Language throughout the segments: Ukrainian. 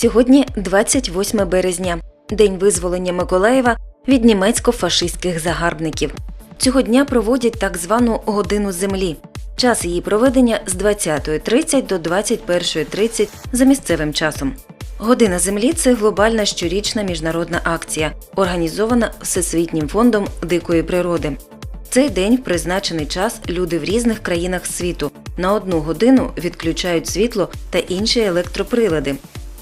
Сьогодні 28 березня, день визволення Миколаєва від німецько-фашистських загарбників. Цього дня проводять так звану годину землі. Час її проведення з 20.30 до 21.30 за місцевим часом. Година землі це глобальна щорічна міжнародна акція, організована Всесвітнім фондом дикої природи. Цей день в призначений час люди в різних країнах світу на одну годину відключають світло та інші електроприлади.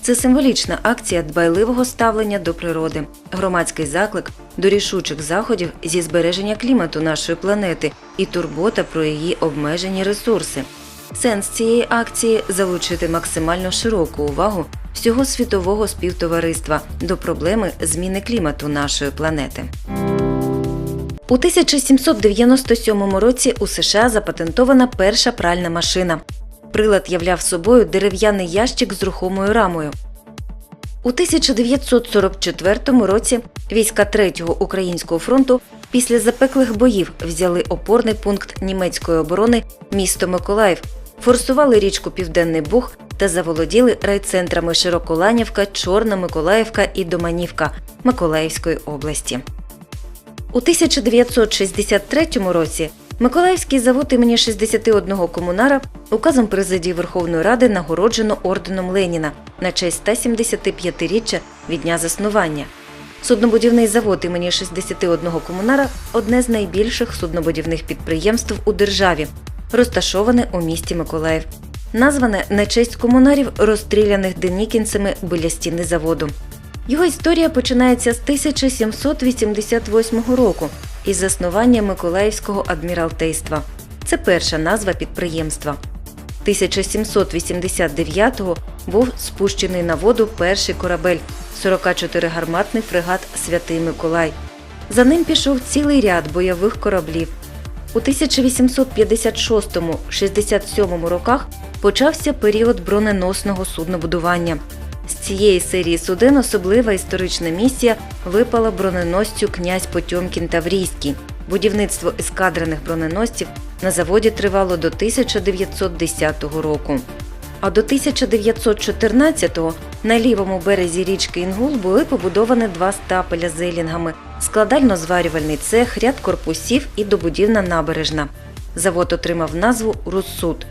Це символічна акція дбайливого ставлення до природи, громадський заклик до рішучих заходів зі збереження клімату нашої планети і турбота про її обмежені ресурси. Сенс цієї акції залучити максимально широку увагу всього світового співтовариства до проблеми зміни клімату нашої планети. У 1797 році у США запатентована перша пральна машина. Прилад являв собою дерев'яний ящик з рухомою рамою. У 1944 році війська 3-го українського фронту після запеклих боїв взяли опорний пункт німецької оборони місто Миколаїв, форсували річку Південний Буг та заволоділи райцентрами Широколанівка, Чорна Миколаївка і Доманівка Миколаївської області. У 1963 році Миколаївський завод імені 61 комунара указом президії Верховної Ради нагороджено орденом Леніна на честь 175-річчя від дня заснування. Суднобудівний завод імені 61 комунара одне з найбільших суднобудівних підприємств у державі, розташоване у місті Миколаїв. Назване на честь комунарів, розстріляних денікінцями біля стіни заводу. Його історія починається з 1788 року із заснування Миколаївського адміралтейства. Це перша назва підприємства. 1789-го був спущений на воду перший корабель 44-гарматний фрегат Святий Миколай. За ним пішов цілий ряд бойових кораблів. У 1856-67 роках почався період броненосного суднобудування. З цієї серії суден особлива історична місія випала броненосцю князь Потьомкін Таврійський. Будівництво ескадрених броненосців на заводі тривало до 1910 року. А до 1914-го на лівому березі річки Інгул були побудовані два стапеля з елінгами, складально-зварювальний цех, ряд корпусів і добудівна набережна. Завод отримав назву Руссуд.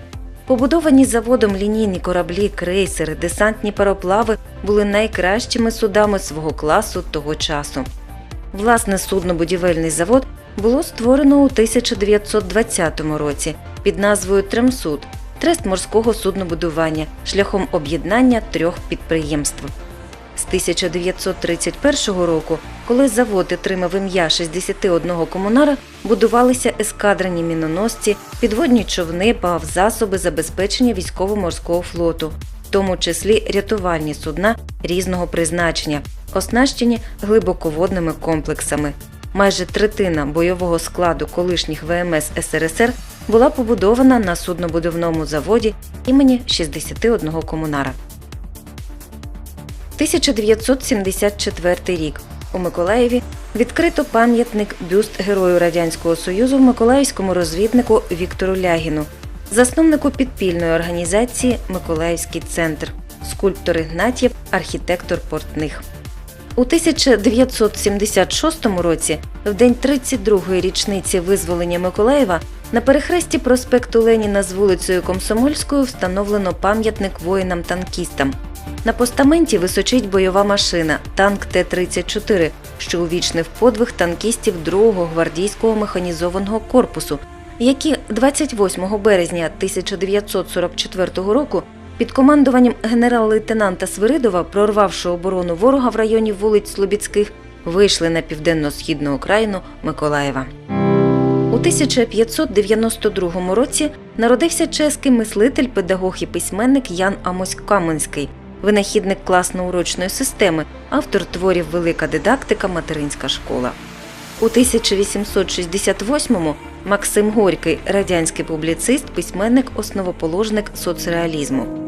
Побудовані заводом лінійні кораблі, крейсери, десантні пароплави були найкращими судами свого класу того часу. Власне суднобудівельний завод було створено у 1920 році під назвою Тремсуд трест морського суднобудування шляхом об'єднання трьох підприємств. З 1931 року, коли завод отримав ім'я 61 комунара, будувалися ескадрені міноносці, підводні човни, плавзасоби забезпечення військово-морського флоту, в тому числі рятувальні судна різного призначення, оснащені глибоководними комплексами. Майже третина бойового складу колишніх ВМС СРСР була побудована на суднобудівному заводі імені 61 комунара. 1974 рік. У Миколаєві відкрито пам'ятник бюст Герою Радянського Союзу Миколаївському розвіднику Віктору Лягіну, засновнику підпільної організації Миколаївський центр, скульптор Ігнатів, архітектор портних. У 1976 році, в день 32-ї річниці визволення Миколаєва, на перехресті проспекту Леніна з вулицею Комсомольською встановлено пам'ятник воїнам-танкістам. На постаменті височить бойова машина танк Т-34, що увічнив подвиг танкістів 2-го гвардійського механізованого корпусу, які 28 березня 1944 року під командуванням генерал-лейтенанта Свиридова, прорвавши оборону ворога в районі вулиць Слобідських, вийшли на південно-східну окраїну Миколаєва. У 1592 році народився чеський мислитель, педагог і письменник Ян Амось Каменський, винахідник класно-урочної системи, автор творів Велика дидактика, материнська школа. У 1868-му Максим Горький, радянський публіцист, письменник, основоположник соцреалізму.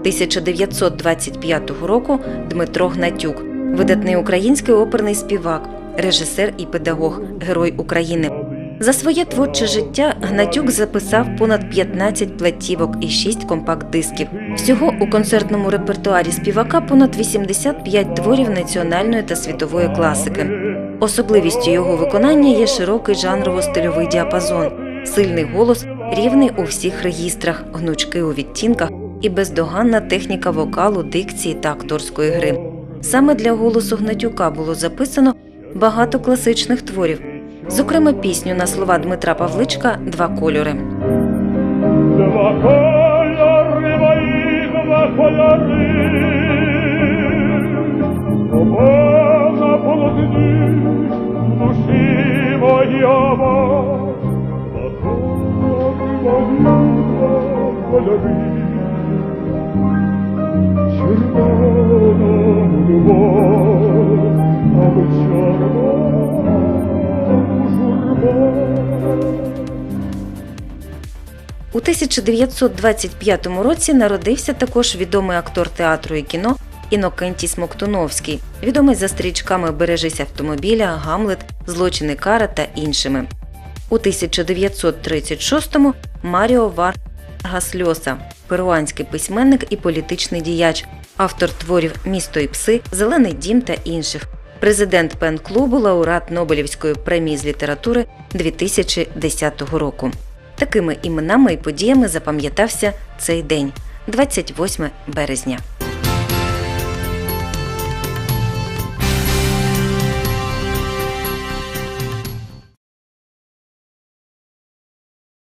1925 року Дмитро Гнатюк, видатний український оперний співак, режисер і педагог, герой України. За своє творче життя Гнатюк записав понад 15 платівок і 6 компакт-дисків. Всього у концертному репертуарі співака понад 85 творів національної та світової класики. Особливістю його виконання є широкий жанрово-стильовий діапазон, сильний голос, рівний у всіх регістрах, гнучки у відтінках і бездоганна техніка вокалу, дикції та акторської гри. Саме для голосу Гнатюка було записано багато класичних творів, зокрема пісню на слова Дмитра Павличка Два кольори. Два кольори мої, два кольори. Повна полотні душі У 1925 році народився також відомий актор театру і кіно Інокентій Смоктуновський, відомий за стрічками Бережись автомобіля, Гамлет, Злочини Кара та іншими. У 1936-му Маріо Варгас Льоса, перуанський письменник і політичний діяч, автор творів Місто і пси, Зелений дім та інших. Президент пен-клубу, лауреат Нобелівської премії з літератури 2010 року. Такими іменами і подіями запам'ятався цей день, 28 березня.